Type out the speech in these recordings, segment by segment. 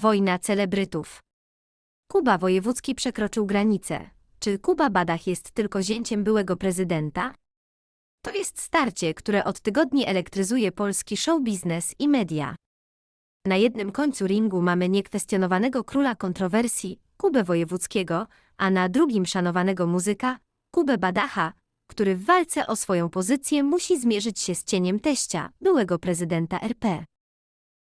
Wojna celebrytów. Kuba Wojewódzki przekroczył granicę. Czy Kuba Badach jest tylko zięciem byłego prezydenta? To jest starcie, które od tygodni elektryzuje polski show biznes i media. Na jednym końcu ringu mamy niekwestionowanego króla kontrowersji, Kubę Wojewódzkiego, a na drugim szanowanego muzyka, Kubę Badacha, który w walce o swoją pozycję musi zmierzyć się z cieniem teścia, byłego prezydenta RP.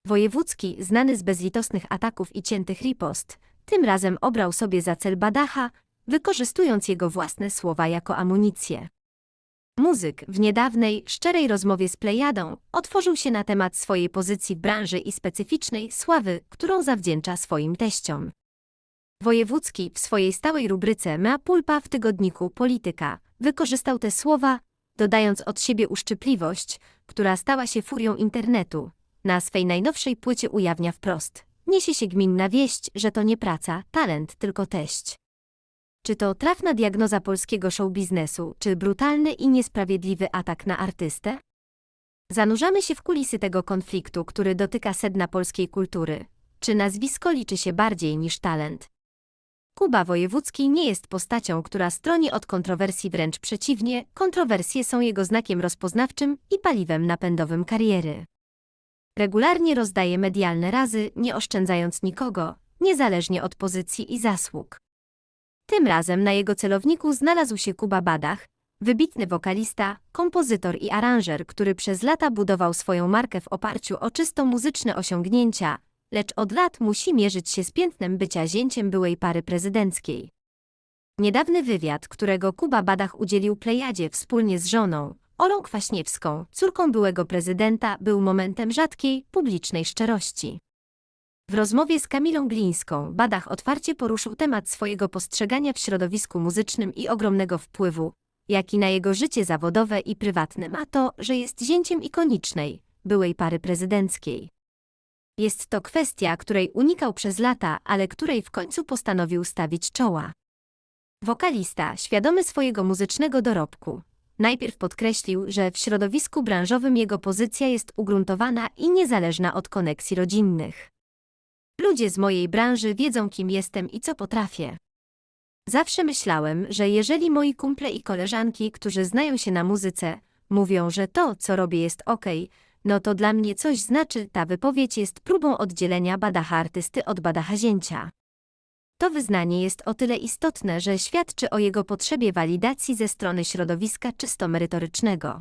Wojewódzki, znany z bezlitosnych ataków i ciętych ripost, tym razem obrał sobie za cel Badacha, wykorzystując jego własne słowa jako amunicję. Muzyk w niedawnej, szczerej rozmowie z Plejadą otworzył się na temat swojej pozycji w branży i specyficznej sławy, którą zawdzięcza swoim teściom. Wojewódzki w swojej stałej rubryce Mea Pulpa w tygodniku Polityka wykorzystał te słowa, dodając od siebie uszczypliwość, która stała się furią internetu. Na swej najnowszej płycie ujawnia wprost. Niesie się gminna wieść, że to nie praca, talent, tylko teść. Czy to trafna diagnoza polskiego show biznesu, czy brutalny i niesprawiedliwy atak na artystę? Zanurzamy się w kulisy tego konfliktu, który dotyka sedna polskiej kultury. Czy nazwisko liczy się bardziej niż talent? Kuba Wojewódzki nie jest postacią, która stroni od kontrowersji, wręcz przeciwnie, kontrowersje są jego znakiem rozpoznawczym i paliwem napędowym kariery. Regularnie rozdaje medialne razy, nie oszczędzając nikogo, niezależnie od pozycji i zasług. Tym razem na jego celowniku znalazł się Kuba Badach, wybitny wokalista, kompozytor i aranżer, który przez lata budował swoją markę w oparciu o czysto muzyczne osiągnięcia, lecz od lat musi mierzyć się z piętnem bycia zięciem byłej pary prezydenckiej. Niedawny wywiad, którego Kuba Badach udzielił Plejadzie wspólnie z żoną, Olą Kwaśniewską, córką byłego prezydenta, był momentem rzadkiej, publicznej szczerości. W rozmowie z Kamilą Glińską Badach otwarcie poruszył temat swojego postrzegania w środowisku muzycznym i ogromnego wpływu, jaki na jego życie zawodowe i prywatne ma to, że jest zięciem ikonicznej, byłej pary prezydenckiej. Jest to kwestia, której unikał przez lata, ale której w końcu postanowił stawić czoła. Wokalista, świadomy swojego muzycznego dorobku, najpierw podkreślił, że w środowisku branżowym jego pozycja jest ugruntowana i niezależna od koneksji rodzinnych. Ludzie z mojej branży wiedzą, kim jestem i co potrafię. Zawsze myślałem, że jeżeli moi kumple i koleżanki, którzy znają się na muzyce, mówią, że to, co robię, jest ok, no to dla mnie coś znaczy, ta wypowiedź jest próbą oddzielenia badacha artysty od badacha zięcia. To wyznanie jest o tyle istotne, że świadczy o jego potrzebie walidacji ze strony środowiska czysto merytorycznego.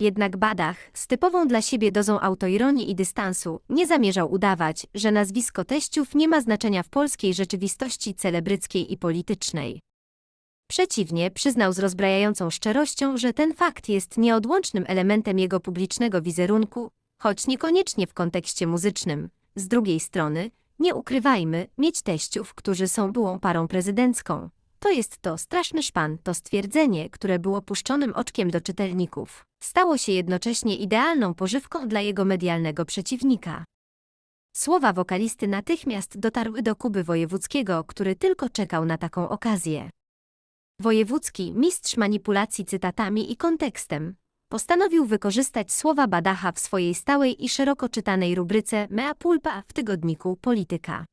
Jednak Badach, z typową dla siebie dozą autoironii i dystansu, nie zamierzał udawać, że nazwisko teściów nie ma znaczenia w polskiej rzeczywistości celebryckiej i politycznej. Przeciwnie, przyznał z rozbrajającą szczerością, że ten fakt jest nieodłącznym elementem jego publicznego wizerunku, choć niekoniecznie w kontekście muzycznym. Z drugiej strony, nie ukrywajmy, mieć teściów, którzy są byłą parą prezydencką. To jest to straszny szpan, to stwierdzenie, które było puszczonym oczkiem do czytelników. Stało się jednocześnie idealną pożywką dla jego medialnego przeciwnika. Słowa wokalisty natychmiast dotarły do Kuby Wojewódzkiego, który tylko czekał na taką okazję. Wojewódzki, mistrz manipulacji cytatami i kontekstem, postanowił wykorzystać słowa Badacha w swojej stałej i szeroko czytanej rubryce Mea Pulpa w tygodniku Polityka.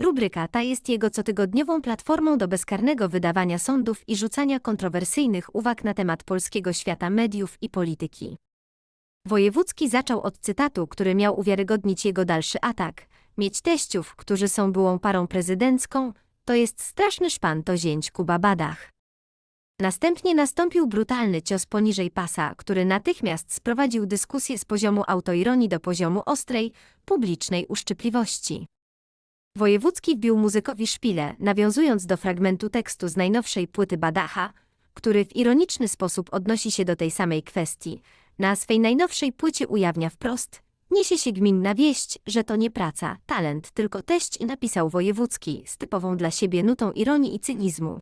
Rubryka ta jest jego cotygodniową platformą do bezkarnego wydawania sądów i rzucania kontrowersyjnych uwag na temat polskiego świata mediów i polityki. Wojewódzki zaczął od cytatu, który miał uwiarygodnić jego dalszy atak. Mieć teściów, którzy są byłą parą prezydencką, to jest straszny szpan to zięć Kuba Badach. Następnie nastąpił brutalny cios poniżej pasa, który natychmiast sprowadził dyskusję z poziomu autoironii do poziomu ostrej, publicznej uszczypliwości. Wojewódzki wbił muzykowi szpilę, nawiązując do fragmentu tekstu z najnowszej płyty Badacha, który w ironiczny sposób odnosi się do tej samej kwestii. Na swej najnowszej płycie ujawnia wprost, niesie się gminna wieść, że to nie praca, talent, tylko teść napisał Wojewódzki z typową dla siebie nutą ironii i cynizmu.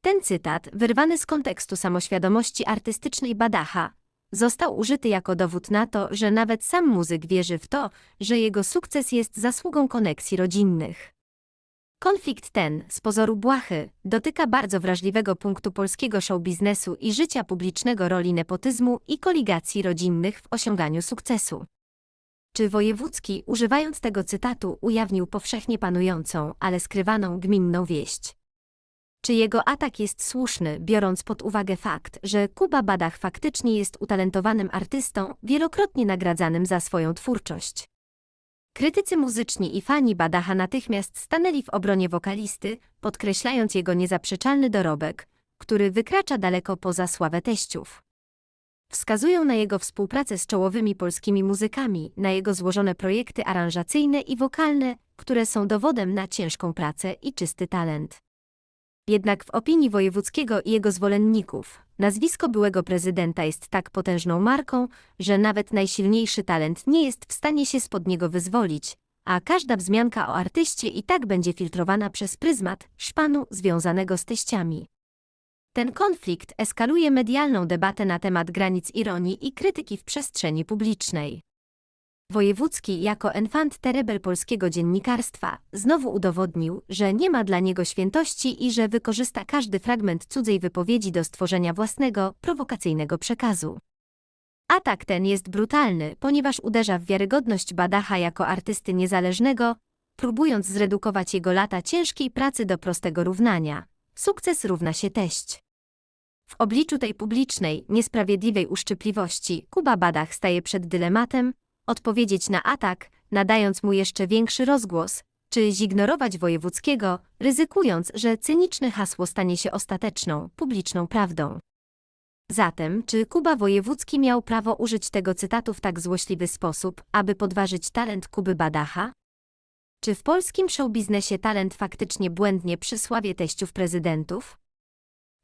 Ten cytat, wyrwany z kontekstu samoświadomości artystycznej Badacha, został użyty jako dowód na to, że nawet sam muzyk wierzy w to, że jego sukces jest zasługą koneksji rodzinnych. Konflikt ten, z pozoru błahy, dotyka bardzo wrażliwego punktu polskiego show biznesu i życia publicznego roli nepotyzmu i koligacji rodzinnych w osiąganiu sukcesu. Czy Wojewódzki, używając tego cytatu, ujawnił powszechnie panującą, ale skrywaną gminną wieść? Czy jego atak jest słuszny, biorąc pod uwagę fakt, że Kuba Badach faktycznie jest utalentowanym artystą, wielokrotnie nagradzanym za swoją twórczość? Krytycy muzyczni i fani Badacha natychmiast stanęli w obronie wokalisty, podkreślając jego niezaprzeczalny dorobek, który wykracza daleko poza sławę teściów. Wskazują na jego współpracę z czołowymi polskimi muzykami, na jego złożone projekty aranżacyjne i wokalne, które są dowodem na ciężką pracę i czysty talent. Jednak w opinii Wojewódzkiego i jego zwolenników, nazwisko byłego prezydenta jest tak potężną marką, że nawet najsilniejszy talent nie jest w stanie się spod niego wyzwolić, a każda wzmianka o artyście i tak będzie filtrowana przez pryzmat szpanu związanego z teściami. Ten konflikt eskaluje medialną debatę na temat granic ironii i krytyki w przestrzeni publicznej. Wojewódzki jako enfant terrible polskiego dziennikarstwa znowu udowodnił, że nie ma dla niego świętości i że wykorzysta każdy fragment cudzej wypowiedzi do stworzenia własnego, prowokacyjnego przekazu. Atak ten jest brutalny, ponieważ uderza w wiarygodność Badacha jako artysty niezależnego, próbując zredukować jego lata ciężkiej pracy do prostego równania. Sukces równa się teść. W obliczu tej publicznej, niesprawiedliwej uszczypliwości, Kuba Badach staje przed dylematem, odpowiedzieć na atak, nadając mu jeszcze większy rozgłos, czy zignorować wojewódzkiego, ryzykując, że cyniczne hasło stanie się ostateczną, publiczną prawdą. Zatem, czy Kuba Wojewódzki miał prawo użyć tego cytatu w tak złośliwy sposób, aby podważyć talent Kuby Badacha? Czy w polskim showbiznesie talent faktycznie błędnie przysławie teściów prezydentów?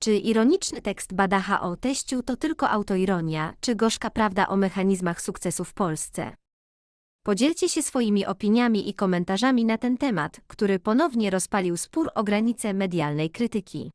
Czy ironiczny tekst Badacha o teściu to tylko autoironia, czy gorzka prawda o mechanizmach sukcesu w Polsce? Podzielcie się swoimi opiniami i komentarzami na ten temat, który ponownie rozpalił spór o granice medialnej krytyki.